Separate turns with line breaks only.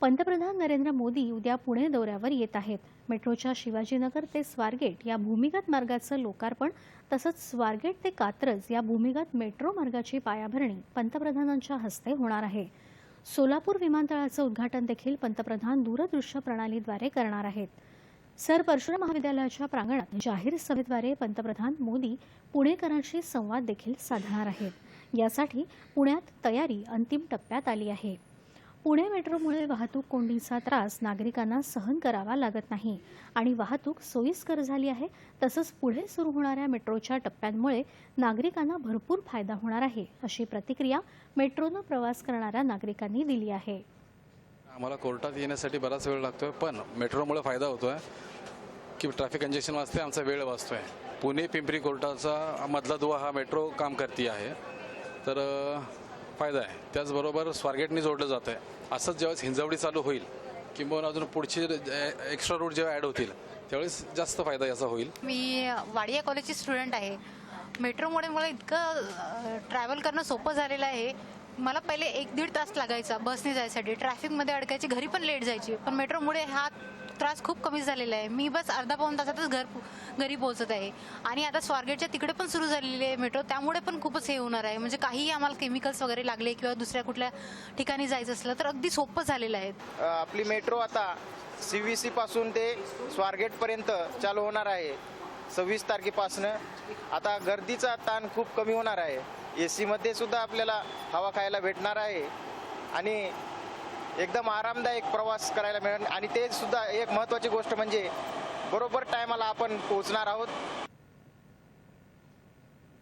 पंतप्रधान नरेंद्र मोदी उद्या पुणे दौऱ्यावर येत आहेत. मेट्रोच्या शिवाजीनगर ते स्वारगेट या भूमिगत मार्गाचं लोकार्पण तसंच स्वारगेट ते कात्रज या भूमिगत मेट्रो मार्गाची पायाभरणी पंतप्रधानांच्या हस्ते होणार आहे. सोलापूर विमानतळाचं उद्घाटन देखील पंतप्रधान दूरदृश्य प्रणालीद्वारे करणार आहेत. सर परशुराम महाविद्यालयाच्या प्रांगणात जाहीर सभेद्वारे पंतप्रधान मोदी पुणेकरांशी संवाद देखील साधणार आहेत. यासाठी पुण्यात तयारी अंतिम टप्प्यात आली आहे. पुणे मेट्रोमुळे वाहतूक कोंडीचा त्रास नागरिकांना सहन करावा लागत नाही आणि वाहतूक सोयीस्कर झाली आहे तसंच पुढे सुरू होणाऱ्या मेट्रोच्या टप्प्यांमुळे नागरिकांना भरपूर फायदा होणार आहे अशी प्रतिक्रिया मेट्रोनं प्रवास करणाऱ्या नागरिकांनी दिली आहे.
आम्हाला कोर्टात येण्यासाठी बराच वेळ लागतोय पण मेट्रोमुळे फायदा होतोय की ट्रॅफिक कंजेशन वाचते आमचा वेळ वाचतोय. पुणे पिंपरी कोर्टाचा मधला दुवा हा मेट्रो काम करते आहे. तर फायदा आहे. त्याचबरोबर स्वारगेटनी जोडलं जातं आहे असंच ज्यावेळेस हिंजवडी चालू होईल किंवा अजून पुढचे एक्स्ट्रा रूट जेव्हा ॲड होतील त्यावेळेस जास्त फायदा याचा होईल.
मी वाडिया कॉलेजची स्टुडंट आहे. मेट्रोमुळे मला इतकं ट्रॅव्हल करणं सोपं झालेलं आहे. मला पहिले एक दीड तास लागायचा बसने जायसाठी. ट्रॅफिकमध्ये अडकायची घरी पण लेट जायची. पण मेट्रोमुळे हा त्रास खूप कमी झालेला आहे. मी बस अर्धा पाऊन तासातच घर घरी पोहोचत आहे. आणि आता स्वारगेटच्या तिकडे पण सुरू झालेली आहे मेट्रो. त्यामुळे पण खूपच हे होणार आहे. म्हणजे काहीही आम्हाला केमिकल्स वगैरे लागले किंवा दुसऱ्या कुठल्या ठिकाणी जायचं असलं तर अगदी सोपं झालेलं आहे.
आपली मेट्रो आता सी व्ही सी पासून ते स्वारगेटपर्यंत चालू होणार आहे. सव्वीस तारखेपासनं आता गर्दीचा ताण खूप कमी होणार आहे. ए सीमध्ये सुद्धा आपल्याला हवा खायला भेटणार आहे. आणि एकदम आरामदायक प्रवास करायला मिळणार आणि ते सुद्धा एक महत्त्वाची गोष्ट म्हणजे बरोबर टायमाला आपण पोहोचणार आहोत.